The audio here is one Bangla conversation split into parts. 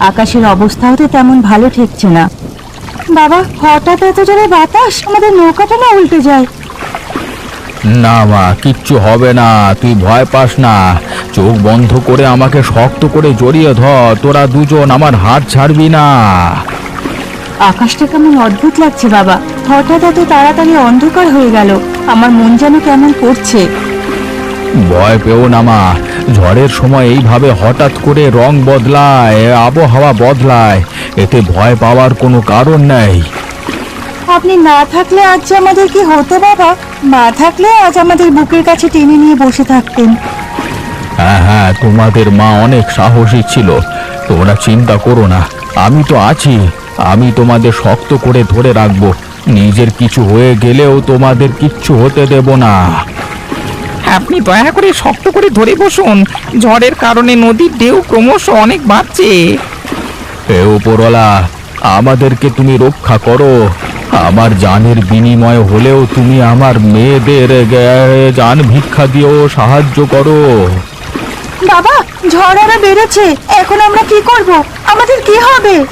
আকাশের অবস্থাও তো তেমন ভালো ঠেকছে না। বাবা হঠাৎ এত জোরে বাতাস আমাদের নৌকাটা না উল্টে যায়? না মা কিচ্ছু হবে না তুই ভয় পাস না। চোখ বন্ধ করে আমাকে শক্ত করে জড়িয়ে ধর তোরা দুজন আমার হাত ছাড়বি না। আকাশটা কেমন অদ্ভুত লাগছে বাবা। হঠাৎ এত তাড়াতাড়ি অন্ধকার হয়ে গেল আমার মন যেন কেমন করছে। ভয় পেও না মা ঝড়ের সময় এইভাবে হঠাৎ করে রং বদলায় আবহাওয়া বদলায়। এতে ভয় পাওয়ার কোনো কারণ নেই। আপনি না থাকলে আজ যে আমাদের কি হতো বাবা? মা থাকলে আজ আমাদের বুকের কাছে টেনে নিয়ে বসে থাকতেন। হ্যাঁ হ্যাঁ তোমাদের মা অনেক সাহসী ছিল। তোমরা চিন্তা করো না আমি তো আছি। আমি তোমাদের শক্ত করে ধরে রাখব। নিজের কিছু হয়ে গেলেও তোমাদের কিচ্ছু হতে দেব না। আপনি দয়া করে শক্ত করে ধরে বসুন। ঝড়ের কারণে নদীর ঢেউ ক্রমশ অনেক বাড়ছে। হে উপরওয়ালা আমাদেরকে তুমি রক্ষা করো। আমার জানের বিনিময় হলেও তুমি আমার মেয়েদের গে- জান ভিক্ষা দিয়েও সাহায্য করো। বাবা ঝড় আরও বেড়েছে। এখন আমরা কি করব? আমাদের কি হবে?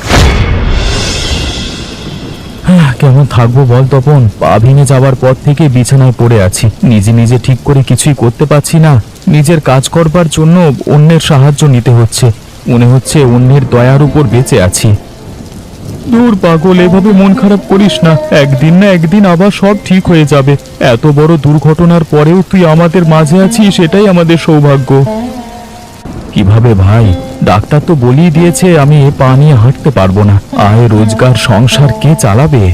কেমন থাকব বল তপন? পা ভেঙে যাওয়ার পর থেকে বিছানায় পড়ে আছি। নিজে নিজে ঠিক করে কিছুই করতে পারছি না। নিজের কাজ করবার জন্য অন্যের সাহায্য নিতে হচ্ছে। মনে হচ্ছে অন্যের দয়ার উপর বেঁচে আছি। দূর পাগল, এভাবে মন খারাপ করিস না। একদিন না একদিন আবার সব ঠিক হয়ে যাবে। এত বড় দুর্ঘটনার পরেও তুই আমাদের মাঝে আছিস সেটাই আমাদের সৌভাগ্য। কীভাবে ভাই? ডাক্তার তো বলিয়ে দিয়েছে আমি পা নিয়ে হাঁটতে পারব না। আয় রোজগার, সংসার কে চালাবে?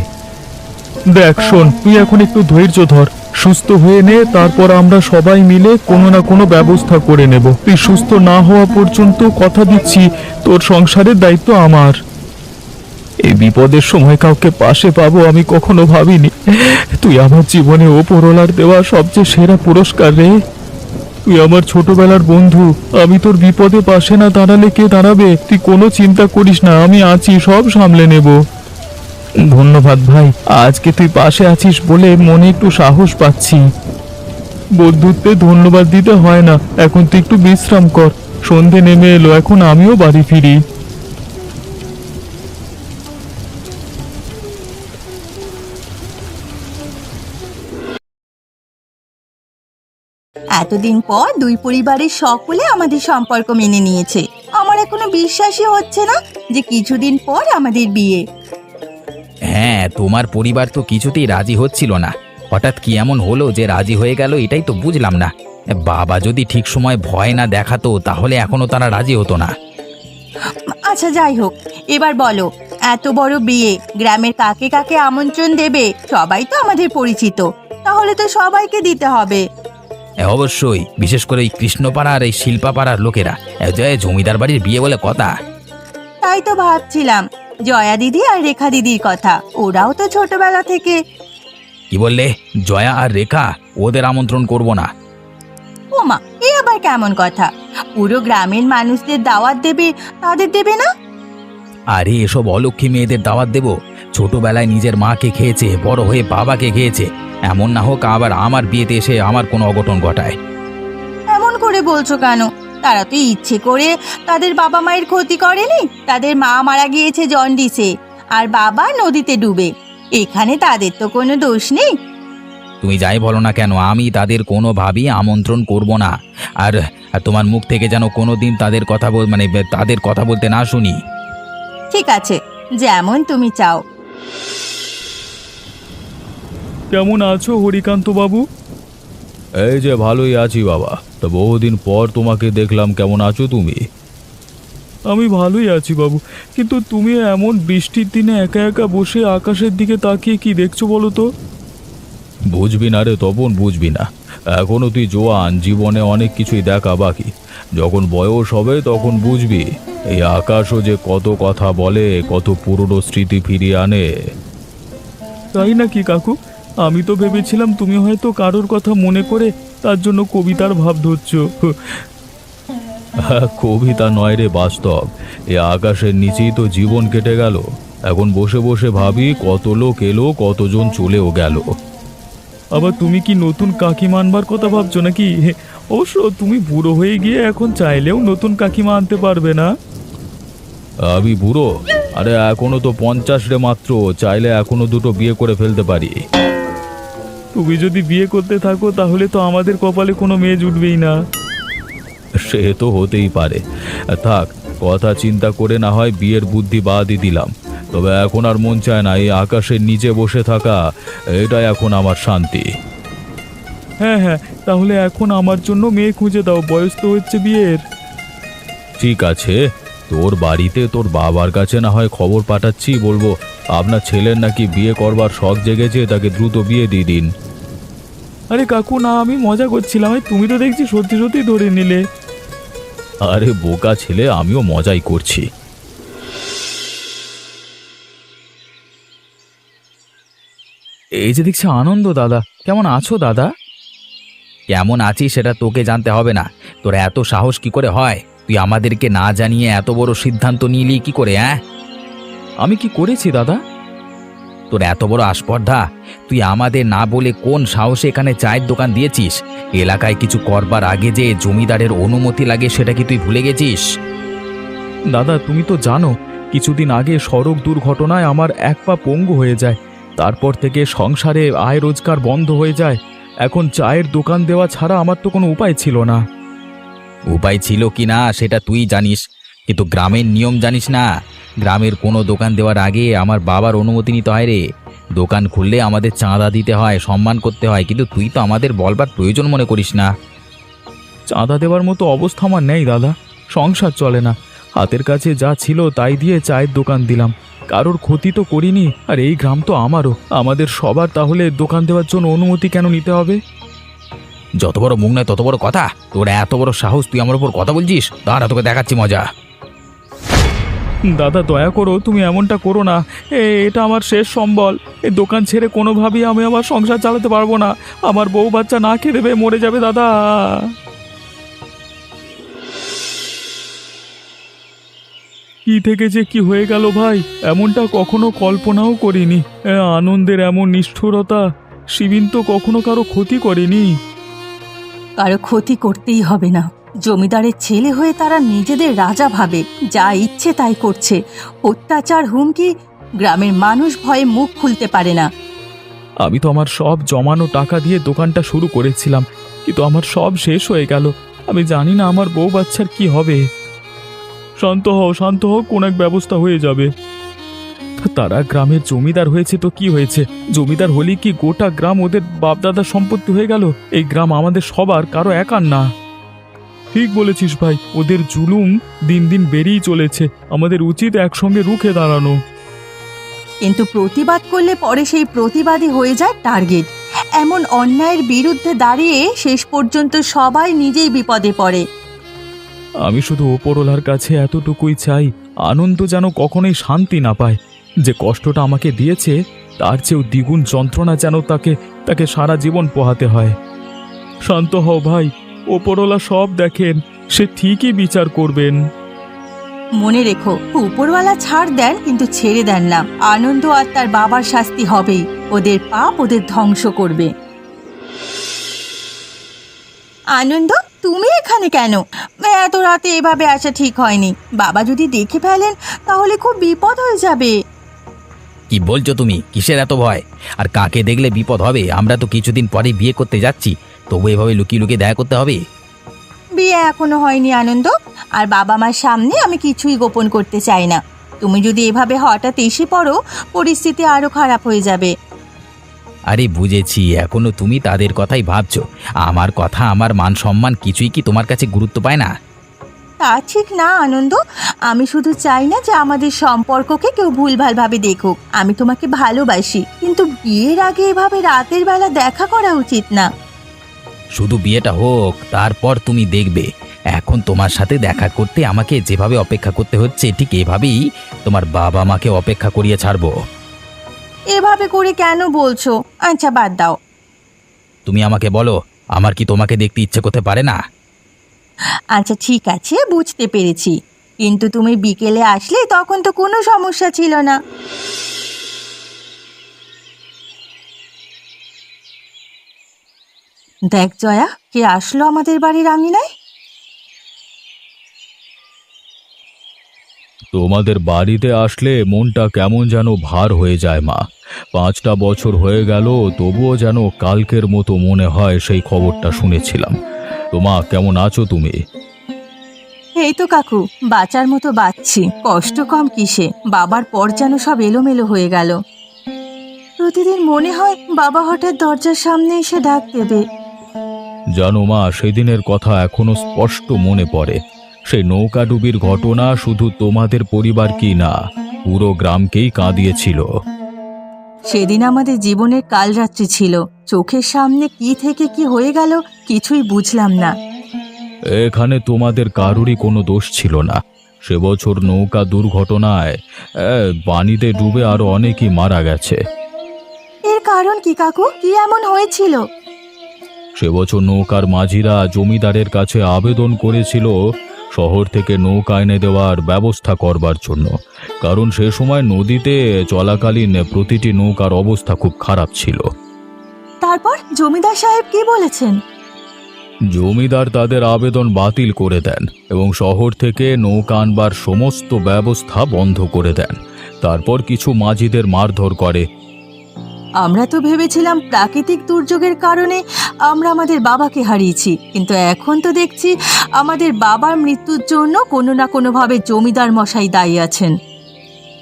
দেখ, শোন, তুই এখন একটু ধৈর্য ধর। সুস্থ হয়ে নে, তারপর আমরা সবাই মিলে কোনো না কোনো ব্যবস্থা করে নেব। তুই সুস্থ না হওয়া পর্যন্ত কথা দিচ্ছি, তোর সংসারের দায়িত্ব আমার। এই বিপদের সময় কাউকে পাশে পাবো আমি কখনো ভাবিনি। তুই আমার জীবনে ওপরওয়ালার দেওয়া সবচেয়ে সেরা পুরস্কার রে। তুই আমার ছোটবেলার বন্ধু। আমি তোর বিপদে পাশে না দাঁড়ালে কে দাঁড়াবে? তুই কোনো চিন্তা করিস না, আমি আছি, সব সামলে নেব। ধন্যবাদ ভাই, আজকে তুই পাশে আছিস বলে মনে একটু সাহস পাচ্ছি। বন্ধুত্বে ধন্যবাদ দিতে হয় না, এখন তুই একটু বিশ্রাম কর। সন্ধে নেমে এলো, এখন আমিও বাড়ি ফিরি। এতদিন পর দুই পরিবারের সকলে আমাদের সম্পর্ক মেনে নিয়েছে। আমার এখনও বিশ্বাসই হচ্ছে না যে কিছুদিন পর আমাদের বিয়ে। হ্যাঁ তোমার পরিবার তো কিছুতেই রাজি হচ্ছিল না। হঠাৎ কি এমন হলো যে রাজি হয়ে গেল এটাই তো বুঝলাম না। বাবা যদি ঠিক সময় ভয় না দেখাতো তাহলে এখনও তারা রাজি হতো না। আচ্ছা যাই হোক এবার বলো এত বড় বিয়ে গ্রামের কাকে কাকে আমন্ত্রণ দেবে সবাই তো আমাদের পরিচিত। তাহলে তো সবাইকে দিতে হবে। এ, অবশ্যই বিশেষ করে এই কৃষ্ণপাড়ার এই শিল্পাপাড়ার লোকেরা। এ, যে জমিদার বাড়ির বিয়ে বলে কথা। তাই তো ভাবছিলাম জয়া দিদি আর রেখা দিদির কথা। ওরাও তো ছোটবেলা থেকে। কি বললে? জয়া আর রেখা ওদের আমন্ত্রণ করব না। ওমা এ আবার কেমন কথা? পুরো গ্রামের মানুষদের দাওয়াত দেবে তাদের দেবে না? আরে এসব অলক্ষী মেয়েদের দাওয়াত দেব? ছোটবেলায় নিজের মাকে খেয়েছে বড় হয়ে বাবাকে খেয়েছে। এমন না হোক আবার আমার বিয়েতে এসে আমার কোনো অঘটন ঘটায়। এমন করে বলছো কেন? তারা তো ইচ্ছে করে তাদের বাবা মায়ের ক্ষতি করেনি তাদের মা মারা গিয়েছে জন্ডিসে আর বাবা নদীতে ডুবে। এখানে তাদের তো কোনো দোষ নেই। তুমি যাই বলো না কেন আমি তাদের কোনোভাবেই আমন্ত্রণ করব না। আর আর তোমার মুখ থেকে যেন কোনো দিন তাদের কথা বল মানে তাদের কথা বলতে না শুনি। ঠিক আছে যেমন তুমি চাও। কেমন আছো হরিকান্ত বাবু এই যে ভালোই আছি বাবা। তা বহুদিন পর তোমাকে দেখলাম কেমন আছো তুমি? আমি ভালোই আছি বাবু কিন্তু তুমি এমন বৃষ্টির দিনে একা একা বসে আকাশের দিকে তাকিয়ে কি দেখছ বলো তো? বুঝবি না রে তপন বুঝবি না। এখনও তুই জোয়ান জীবনে অনেক কিছুই দেখা বাকি। যখন বয়স হবে তখন বুঝবি। এই আকাশও যে কত কথা বলে কত পুরনো স্মৃতি ফিরিয়ে আনে। তাই নাকি কাকু? আমি তো ভেবেছিলাম তুমি হয়তো কারোর কথা মনে করে তার জন্য কবিতার ভাব ধরছ। কবিতা নয় রে বাস্তব। এ আকাশের নিচেই তো জীবন কেটে গেল। এখন বসে বসে ভাবি কত লোক এলো কতজন চলেও গেল। আবার তুমি কি নতুন কাকিমা আনবার কথা ভাবছ নাকি? অবশ্য তুমি বুড়ো হয়ে গিয়ে এখন চাইলেও নতুন কাকিমা আনতে পারবে না। আমি বুড়ো? আরে এখনও তো পঞ্চাশ রে মাত্র চাইলে এখনও দুটো বিয়ে করে ফেলতে পারি। তুমি যদি বিয়ে করতে থাকো তাহলে তো আমাদের কপালে কোনো মেয়ে জুটবেই না। সে তো হতেই পারে। থাক কথা চিন্তা করে না হয় বিয়ের বুদ্ধি বাদই দিলাম। তবে এখন আর মন চায় না এই আকাশের নিচে বসে থাকা। এটাই এখন আমার শান্তি। হ্যাঁ হ্যাঁ তাহলে এখন আমার জন্য মেয়ে খুঁজে দাও বয়স তো হচ্ছে বিয়ের। ঠিক আছে তোর বাড়িতে তোর বাবার কাছে না হয় খবর পাঠাচ্ছি বলব আপনার ছেলের নাকি বিয়ে করবার শখ জেগেছে তাকে দ্রুত বিয়ে দিয়ে দিন। আরে কাকু না আমি মজা করছিলাম এই তুমি তো দেখছি সত্যি সত্যি ধরে নিলে। আরে বোকা ছেলে আমিও মজাই করছি। এই যে দেখছি আনন্দ দাদা। কেমন আছো দাদা? কেমন আছিস সেটা তোকে জানতে হবে না। তোর এত সাহস কি করে হয়? তুই আমাদেরকে না জানিয়ে এত বড় সিদ্ধান্ত নিলি কি করে হ্যাঁ আমি কি করেছি দাদা? তোর এত বড় আস্পর্ধা। তুই আমাদের না বলে কোন সাহসে এখানে চায়ের দোকান দিয়েছিস? এলাকায় কিছু করবার আগে যে জমিদারের অনুমতি লাগে সেটা কি তুই ভুলে গেছিস? দাদা তুমি তো জানো কিছুদিন আগে সড়ক দুর্ঘটনায় আমার এক পা পঙ্গু হয়ে যায়। তারপর থেকে সংসারে আয় রোজগার বন্ধ হয়ে যায়। এখন চায়ের দোকান দেওয়া ছাড়া আমার তো কোনো উপায় ছিল না। উপায় ছিল কি না সেটা তুই জানিস। কিন্তু গ্রামের নিয়ম জানিস না। গ্রামের কোনো দোকান দেওয়ার আগে আমার বাবার অনুমতি নিতে হয় রে। দোকান খুললে আমাদের চাঁদা দিতে হয় সম্মান করতে হয়। কিন্তু তুই তো আমাদের বলবার প্রয়োজন মনে করিস না। চাঁদা দেওয়ার মতো অবস্থা আমার নেই দাদা। সংসার চলে না। হাতের কাছে যা ছিল তাই দিয়ে চায়ের দোকান দিলাম। কারোর ক্ষতি তো করিনি আর এই গ্রাম তো আমারও। আমাদের সবার তাহলে দোকান দেওয়ার জন্য অনুমতি কেন নিতে হবে? যত বড় মুখ নয় তত বড় কথা। তোর এত বড় সাহস তুই আমার উপর কথা বলছিস? দাঁড়া তোকে দেখাচ্ছি মজা। দাদা দয়া করো তুমি এমনটা করো না। এ এটা আমার শেষ সম্বল। এ দোকান ছেড়ে কোনোভাবেই আমি আমার সংসার চালাতে পারব না। আমার বউ বাচ্চা না খেয়ে দেবে মরে যাবে দাদা। কি থেকে যে কি হয়ে গেল ভাই? এমনটা কখনো কল্পনাও করিনি। এ, আনন্দের এমন নিষ্ঠুরতা শিবিন তো কখনো কারও ক্ষতি করেনি। কারও ক্ষতি করতেই হবে না। জমিদারের ছেলে হয়ে তারা নিজেদের রাজা ভাবে। যা ইচ্ছে তাই করছে। অত্যাচার হুমকি গ্রামের মানুষ ভয়ে মুখ খুলতে পারে না। আমি তো আমার সব জমানো টাকা দিয়ে দোকানটা শুরু করেছিলাম কিন্তু আমার সব শেষ হয়ে গেল। আমি জানি না আমার বউ বাচ্চার কি হবে। শান্ত হও শান্ত হও, কোন এক ব্যবস্থা হয়ে যাবে। তারা গ্রামের জমিদার হয়েছে তো কি হয়েছে? জমিদার হলে কি গোটা গ্রাম ওদের বাপদাদার সম্পত্তি হয়ে গেল? এই গ্রাম আমাদের সবার, কারও একার না। ঠিক বলেছিস ভাই, ওদের জুলুম দিন দিন বেড়েই চলেছে। আমাদের উচিত একসঙ্গে রুখে দাঁড়ানো। কিন্তু প্রতিবাদ করলে পরে সেই প্রতিবাদী হয়ে যায় টার্গেট। এমন অন্যায়ের বিরুদ্ধে দাঁড়িয়ে শেষ পর্যন্ত সবাই নিজেই বিপদে পড়ে। আমি শুধু ওপরওয়ালার কাছে এতটুকুই চাই, আনন্দ যেন কখনোই শান্তি না পায়। যে কষ্টটা আমাকে দিয়েছে, তার চেয়েও দ্বিগুণ যন্ত্রণা যেন তাকে তাকে সারা জীবন পোহাতে হয়। শান্ত হও ভাই, ওপরওয়ালা সব দেখেন, সে ঠিকই বিচার করবেন। মনে রেখো, উপরওয়ালা ছাড় দেন কিন্তু ছেড়ে দেন না। আনন্দ আর তার বাবার শাস্তি হবেই, ওদের পাপ ওদের ধ্বংস করবে। আনন্দ? তুমি এখানে কেন? এত রাতে এভাবে আসা ঠিক হয়নি। বাবা যদি দেখে ফেলেন তাহলে খুব বিপদ হয়ে যাবে। কি বলছো তুমি? কিসের এত ভয়? আর কাকে দেখলে বিপদ হবে? আমরা তো কিছুদিন পরে বিয়ে করতে যাচ্ছি। তবু এভাবে লুকিয়ে লুকিয়ে দেখা করতে হবে? বিয়ে এখনও হয়নি আনন্দ। আর বাবা মার সামনে আমি কিছুই গোপন করতে চাই না। তুমি যদি এভাবে হঠাৎ এসে পড়ো পরিস্থিতি আরও খারাপ হয়ে যাবে। আরে বুঝেছি এখনও তুমি তাদের কথাই ভাবছ। আমার কথা আমার মান সম্মান কিছুই কি তোমার কাছে গুরুত্ব পায় না? তা ঠিক না আনন্দ। আমি শুধু চাই না যে আমাদের সম্পর্ককে কেউ ভুলভালভাবে দেখুক। আমি তোমাকে ভালোবাসি কিন্তু বিয়ের আগে এভাবে রাতের বেলা দেখা করা উচিত না। শুধু বিয়েটা হোক তারপর তুমি দেখবে। এখন তোমার সাথে দেখা করতে আমাকে যেভাবে অপেক্ষা করতে হচ্ছে ঠিক এভাবেই তোমার বাবা মাকে অপেক্ষা করিয়ে ছাড়বো। এভাবে করে কেন বলছো? আচ্ছা বাদ দাও। তুমি আমাকে বলো আমার কি তোমাকে দেখতে ইচ্ছে করতে পারে না? আচ্ছা ঠিক আছে বুঝতে পেরেছি। কিন্তু তুমি বিকেলে আসলে তখন তো কোনো সমস্যা ছিল না। দেখ জয়া কে আসলো আমাদের বাড়ির আঙিনায়? তোমাদের বাড়িতে আসলে মনটা কেমন যেন ভার হয়ে যায় মা। পাঁচটা বছর হয়ে গেল তবুও যেন কালকের মতো মনে হয় সেই খবরটা শুনেছিলাম। তোমা কেমন আছো তুমি? এই তো কাকু বাঁচার মতো বাঁচছি। কষ্ট কম কিসে? বাবার পর যেন সব এলোমেলো হয়ে গেল। প্রতিদিন মনে হয় বাবা হঠাৎ দরজার সামনে এসে ডাক দেবে। জানো মা সেদিনের কথা এখনও স্পষ্ট মনে পড়ে। সেই নৌকাডুবির ঘটনা শুধু তোমাদের পরিবার কি না পুরো গ্রামকেই কাঁদিয়েছিল। সেদিন আমাদের জীবনের কালরাত্রি ছিল। চোখের সামনে কি থেকে কি হয়ে গেল কিছুই বুঝলাম না। এখানে তোমাদের কারোরই কোনো দোষ ছিল না। সে বছর নৌকা দুর্ঘটনায় এ, পানিতে ডুবে আরও অনেকেই মারা গেছে। এর কারণ কি কাকু? কি এমন হয়েছিল? সে বছর নৌকার মাঝিরা জমিদারের কাছে আবেদন করেছিল শহর থেকে নৌকা এনে দেওয়ার ব্যবস্থা করবার জন্য। কারণ সে সময় নদীতে চলাকালীন প্রতিটি নৌকার অবস্থা খুব খারাপ ছিল। তারপর জমিদার সাহেব কি বলেছেন? জমিদার তাদের আবেদন বাতিল করে দেন এবং শহর থেকে নৌকা আনবার সমস্ত ব্যবস্থা বন্ধ করে দেন। তারপর কিছু মাঝিদের মারধর করে আমরা তো ভেবেছিলাম প্রাকৃতিক দুর্যোগের কারণে আমরা আমাদের বাবাকে হারিয়েছি কিন্তু এখন তো দেখছি আমাদের বাবার মৃত্যুর জন্য কোনো না কোনোভাবে জমিদার মশাই দায়ী আছেন।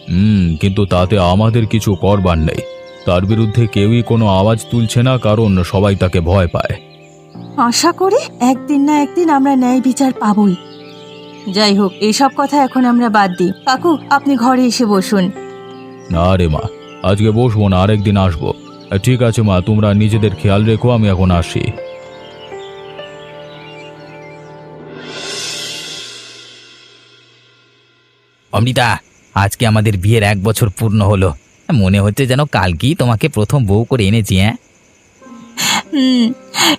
হুম কিন্তু তাতে আমাদের কিছু করবার নেই। তার বিরুদ্ধে কেউই কোনো আওয়াজ তুলছে না কারণ সবাই তাকে ভয় পায়। আশা করি একদিন না একদিন আমরা ন্যায় বিচার পাবই। যাই হোক এসব কথা এখন আমরা বাদ দিই। কাকু আপনি ঘরে এসে বসুন। না রে মা আজকে বসবো না আরেকদিন আসব। ঠিক আছে মা তোমরা নিজেদের খেয়াল রেখো আমি এখন আসি। অমৃতা আজকে আমাদের বিয়ের এক বছর পূর্ণ হলো। মনে হচ্ছে যেন কালকেই তোমাকে প্রথম বউ করে এনেছি হ্যাঁ? হুম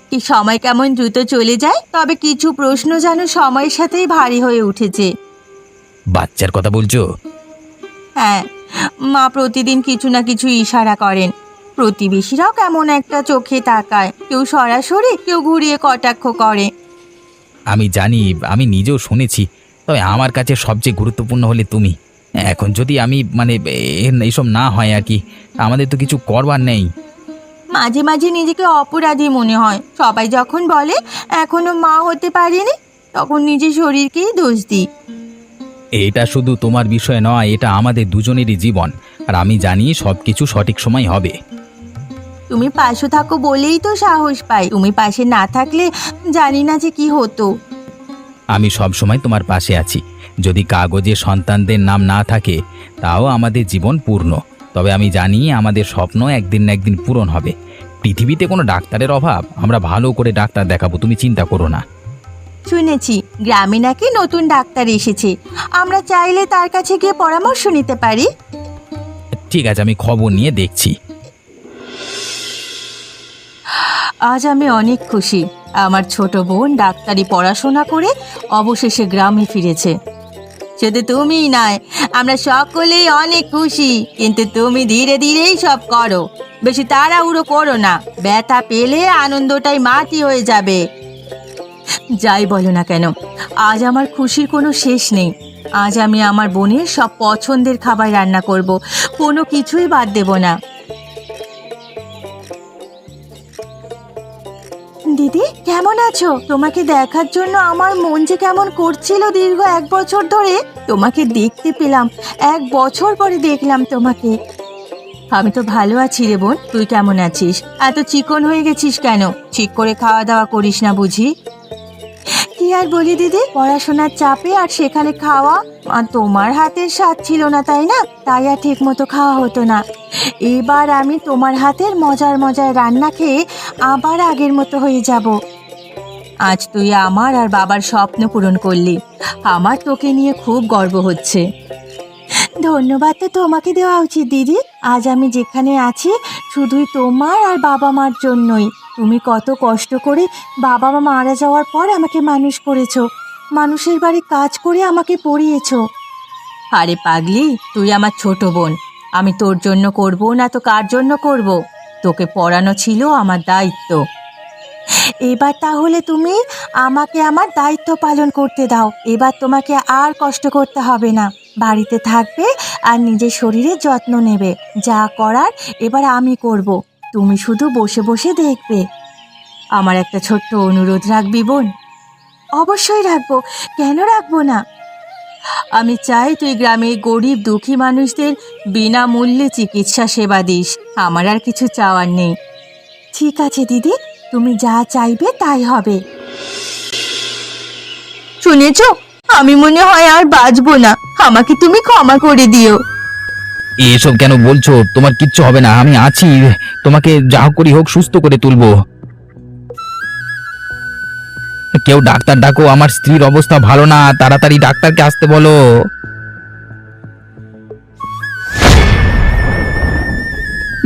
কি সময় কেমন দ্রুত চলে যায় তবে কিছু প্রশ্ন যেন সময়ের সাথেই ভারী হয়ে উঠেছে। বাচ্চার কথা বলছো? হ্যাঁ। মা প্রতিদিন কিছু না কিছু ইশারা করেন। প্রতিবেশীরাও কেমন একটা চোখে তাকায়। কেউ সরাসরি কেউ ঘুরিয়ে কটাক্ষ করে। আমি জানি আমি নিজেও শুনেছি তবে আমার কাছে সবচেয়ে গুরুত্বপূর্ণ হলে তুমি। এখন যদি আমি মানে এ- এইসব না হয় আর কি আমাদের তো কিছু করবার নেই। মাঝে মাঝে নিজেকে অপরাধী মনে হয়। সবাই যখন বলে এখনও মা হতে পারিনি তখন নিজের শরীরকেই দোষ দিই। এটা শুধু তোমার বিষয় নয় এটা আমাদের দুজনেরই জীবন। আর আমি জানি সব কিছু সঠিক সময় হবে। তুমি পাশে থাকো বলেই তো সাহস পাই। তুমি পাশে না থাকলে জানি না যে কি হতো। আমি সব সময় তোমার পাশে আছি। যদি কাগজে সন্তানদের নাম না থাকে তাও আমাদের জীবন পূর্ণ। তবে আমি জানি আমাদের স্বপ্ন একদিন না একদিন পূরণ হবে। পৃথিবীতে কোনো ডাক্তারের অভাব আমরা ভালো করে ডাক্তার দেখাবো তুমি চিন্তা করো না। শুনেছি গ্রামে নাকি নতুন ডাক্তার এসেছে। আমরা চাইলে তার কাছে গিয়ে পরামর্শ নিতে পারি। ঠিক আছে আমি খবর নিয়ে দেখছি। আজ আমি অনেক খুশি। আমার ছোট বোন ডাক্তারি পড়াশোনা করে অবশেষে গ্রামে ফিরেছে। শুধু তুমিই নয় আমরা সকলেই অনেক খুশি। কিন্তু তুমি ধীরে ধীরেই সব করো। বেশি তাড়াহুড়ো করো না। ব্যথা পেলে আনন্দটাই মাটি হয়ে যাবে। যাই বলো না কেন আজ আমার খুশির কোনো শেষ নেই। আজ আমি আমার বোনের সব পছন্দের খাবার রান্না করব কোনো কিছুই বাদ দেব না। দিদি কেমন আছো? তোমাকে দেখার জন্য আমার মন যে কেমন করছিল দীর্ঘ এক বছর ধরে তোমাকে দেখতে পেলাম এক বছর পরে দেখলাম তোমাকে। আমি তো ভালো আছি রে বোন তুই কেমন আছিস? এত চিকন হয়ে গেছিস কেন? ঠিক করে খাওয়া দাওয়া করিস না বুঝি? আর বলি দিদি, পড়াশোনার চাপে আর সেখানে খাওয়া, আর তোমার হাতের স্বাদ ছিল না, তাই না? তাই আর ঠিক মতো খাওয়া হতো না। এবার আমি তোমার হাতের মজার মজার রান্না খেয়ে আবার আগের মতো হয়ে যাব। আজ তুই আমার আর বাবার স্বপ্ন পূরণ করলি। আমার তোকে নিয়ে খুব গর্ব হচ্ছে। ধন্যবাদ তো তোমাকে দেওয়া উচিত, দিদি। আজ আমি যেখানে আছি, শুধুই তোমার আর বাবা মার জন্যই। তুমি কত কষ্ট করে বাবা মা মারা যাওয়ার পর আমাকে মানুষ করেছ। মানুষের বাড়ি কাজ করে আমাকে পড়িয়েছ। আরে পাগলি তুই আমার ছোট বোন। আমি তোর জন্য করব না তো কার জন্য করব? তোকে পড়ানো ছিল আমার দায়িত্ব। এবার তাহলে তুমি আমাকে আমার দায়িত্ব পালন করতে দাও। এবার তোমাকে আর কষ্ট করতে হবে না। বাড়িতে থাকবে আর নিজের শরীরের যত্ন নেবে। যা করার এবার আমি করব। তুমি শুধু বসে বসে দেখবে। আমার একটা ছোট্ট অনুরোধ রাখবি বোন। অবশ্যই রাখব, কেন রাখব না? আমি চাই তুই গ্রামে গরিব দুঃখী মানুষদের বিনামূল্যে চিকিৎসা সেবা দিস। আমার আর কিছু চাওয়ার নেই। ঠিক আছে দিদি, তুমি যা চাইবে তাই হবে। শুনেছ? আমি মনে হয় আর বাঁচবো না। আমাকে তুমি ক্ষমা করে দিও। এসব কেন বলছো? তোমার কিচ্ছু হবে না, আমি আছি। তোমাকে যা করি হোক, সুস্থ করে তুলবো। কেউ ডাক্তার ডাকো, আমার স্ত্রীর অবস্থা ভালো না, তাড়াতাড়ি ডাক্তারকে আসতে বলো।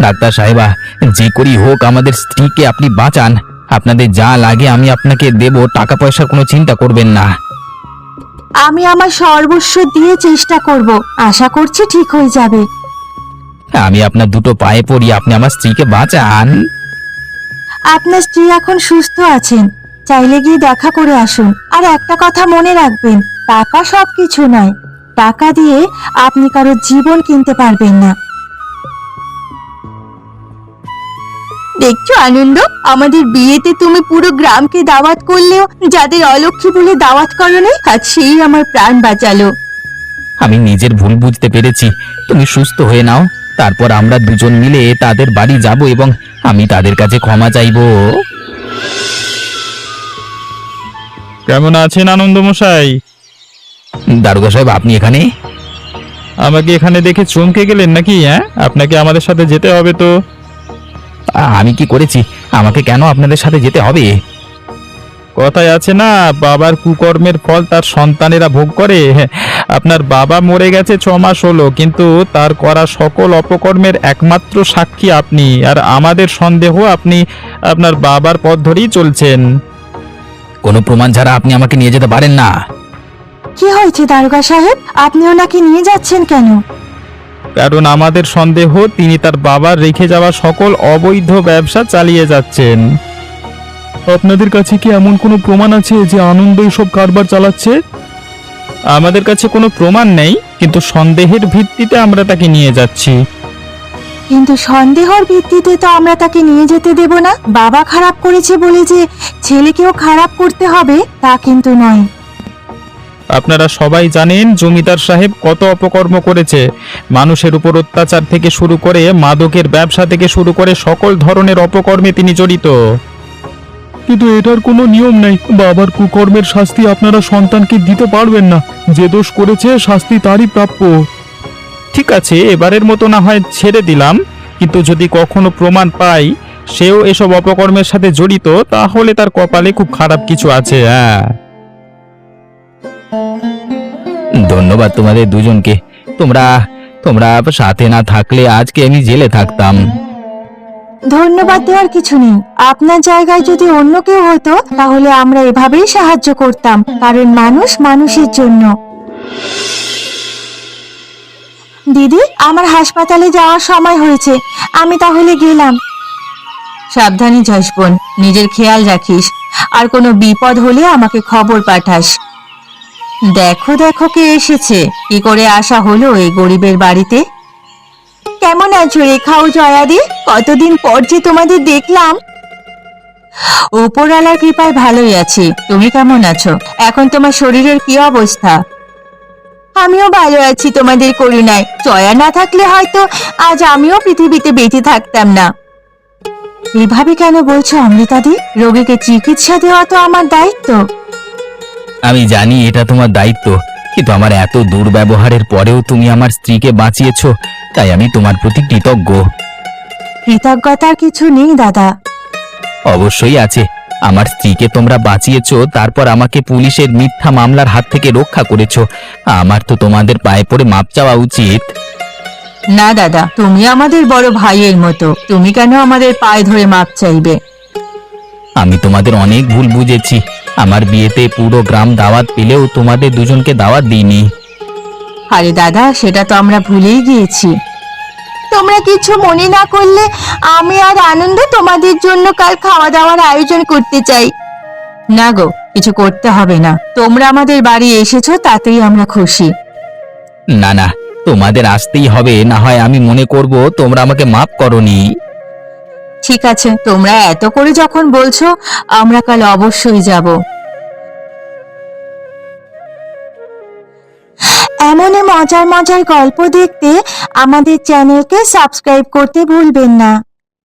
ডাক্তার সাহেবা, যে করি হোক, আমাদের স্ত্রীকে আপনি বাঁচান। আপনাদের যা লাগে, আমি আপনাকে দেব, টাকা পয়সার কোনো চিন্তা করবেন না। আমি আমার সর্বস্ব দিয়ে চেষ্টা করব। আশা করছি ঠিক হয়ে যাবে। আমি আপনার দুটো পায়ে পড়ি আপনি আমার স্ত্রীকে বাঁচান। আপনার স্ত্রী এখন সুস্থ আছেন। চাইলে গিয়ে দেখা করে আসুন। আর একটা কথা মনে রাখবেন টাকা সব কিছু নয়। টাকা দিয়ে আপনি কারও জীবন কিনতে পারবেন না। দেখছ আনন্দ? আমাদের বিয়েতে তুমি পুরো গ্রামকে দাওয়াত করলেও যাদের অলক্ষী বলে দাওয়াত করনি আজ সেই আমার প্রাণ বাঁচালো। আমি নিজের ভুল বুঝতে পেরেছি। তুমি সুস্থ হয়ে নাও। তারপর আমরা দুজন মিলে তাদের বাড়ি যাব এবং আমি তাদের কাছে ক্ষমা চাইব। কেমন আছেন আনন্দমশাই? দারোগা সাহেব আপনি এখানে? আমাকে এখানে দেখে চমকে গেলেন নাকি হ্যাঁ? আপনাকে আমাদের সাথে যেতে হবে তো। আমি কি করেছি? আমাকে কেন আপনাদের সাথে যেতে হবে? কথায় আছে না বাবার কুকর্মের ফল তার সন্তানেরা ভোগ করে। আপনার বাবা মরে গেছে ছ মাস হলো কিন্তু তার করা সকল অপকর্মের একমাত্র সাক্ষী আপনি আর আমাদের সন্দেহ আপনি আপনার বাবার পথ ধরেই চলছেন। কোনো প্রমাণ ছাড়া আপনি আমাকে নিয়ে যেতে পারেন না। কি হয়েছে দারোগা সাহেব? আপনি ওনাকে নিয়ে যাচ্ছেন কেন? কারণ আমাদের সন্দেহ তিনি তার বাবার রেখে যাওয়া সকল অবৈধ ব্যবসা চালিয়ে যাচ্ছেন। আপনাদের কাছে কি এমন কোনো প্রমাণ আছে যে আনন্দ সব কারবার চালাচ্ছে? আমাদের কাছে কোনো প্রমাণ নেই কিন্তু সন্দেহের ভিত্তিতে আমরা তাকে নিয়ে যাচ্ছি। কিন্তু সন্দেহর ভিত্তিতে তো আমরা তাকে নিয়ে যেতে দেব না। বাবা খারাপ করেছে বলে যে ছেলেকেও খারাপ করতে হবে তা কিন্তু নয়। আপনারা সবাই জানেন জমিদার সাহেব কত অপকর্ম করেছে। মানুষের উপর অত্যাচার থেকে শুরু করে মাদকের ব্যবসা থেকে শুরু করে সকল ধরনের অপকর্মে তিনি জড়িত। কিন্তু এটার কোনো নিয়ম নেই। বাবার কুকর্মের শাস্তি আপনারা সন্তানকে দিতে পারবেন না। যে দোষ করেছে শাস্তি তারই প্রাপ্য। ঠিক আছে এবারের মতো না হয় ছেড়ে দিলাম। কিন্তু যদি কখনো প্রমাণ পাই সেও এসব অপকর্মের সাথে জড়িত তাহলে তার কপালে খুব খারাপ কিছু আছে হ্যাঁ। ধন্যবাদ তোমাদের দুজনকে। তোমরা তোমরা সাথে না থাকলে আজকে আমি জেলে থাকতাম। ধন্যবাদ দেওয়ার কিছু নেই। আপনার জায়গায় যদি অন্য কেউ হতো, তাহলে আমরা এভাবেই সাহায্য করতাম, কারণ মানুষ মানুষের জন্য। দিদি, আমার হাসপাতালে যাওয়ার সময় হয়েছে। আমি তাহলে গেলাম। সাবধানে যাস বোন, নিজের খেয়াল রাখিস। আর কোনো বিপদ হলে আমাকে খবর পাঠাস। দেখো দেখো কে এসেছে। কি করে আসা হলো এই গরিবের বাড়িতে? কেমন আছো রেখাও জয়াদি? কতদিন পর যে তোমাদের দেখলাম। ওপরওয়ালার কৃপায় ভালোই আছি। তুমি কেমন আছো? এখন তোমার শরীরের কি অবস্থা? আমিও ভালো আছি তোমাদের করুণায়। জয়া না থাকলে হয়তো আজ আমিও পৃথিবীতে বেঁচে থাকতাম না। এভাবে কেন বলছো অমৃতাদি? রোগীকে চিকিৎসা দেওয়া তো আমার দায়িত্ব। আমি জানি এটা তোমার দায়িত্ব, কিন্তু আমার এত দুর্ব্যবহারের পরেও তুমি আমার স্ত্রীকে বাঁচিয়েছো। তাই আমি তোমার প্রতি কৃতজ্ঞ। কৃতজ্ঞতার কিছু নেই দাদা। অবশ্যই আছে। আমার স্ত্রীকে তোমরা বাঁচিয়েছো তারপর আমাকে পুলিশের মিথ্যা মামলার হাত থেকে রক্ষা করেছ। আমার তো তোমাদের পায়ে পড়ে মাপ চাওয়া উচিত। না দাদা তুমি আমাদের বড় ভাইয়ের মতো। তুমি কেন আমাদের পায়ে ধরে মাপ চাইবে? আমি তোমাদের অনেক ভুল বুঝেছি। আমার বিয়েতে পুরো গ্রাম দাওয়াত পেলেও তোমাদের দুজনকে দাওয়াত দিইনি। আরে দাদা সেটা তো আমরা ভুলেই গিয়েছি। তোমরা কিছু মনে না করলে আমি আর আনন্দ তোমাদের জন্য কাল খাওয়া দাওয়ার আয়োজন করতে চাই। না গো কিছু করতে হবে না। তোমরা আমাদের বাড়ি এসেছ তাতেই আমরা খুশি। না না তোমাদের আসতেই হবে না হয় আমি মনে করব তোমরা আমাকে মাফ করনি। ঠিক আছে তোমরা এত করে যখন বলছো আমরা কাল অবশ্যই যাব। এমনই মজার মজার গল্প দেখতে আমাদের চ্যানেলকে সাবস্ক্রাইব করতে ভুলবেন না।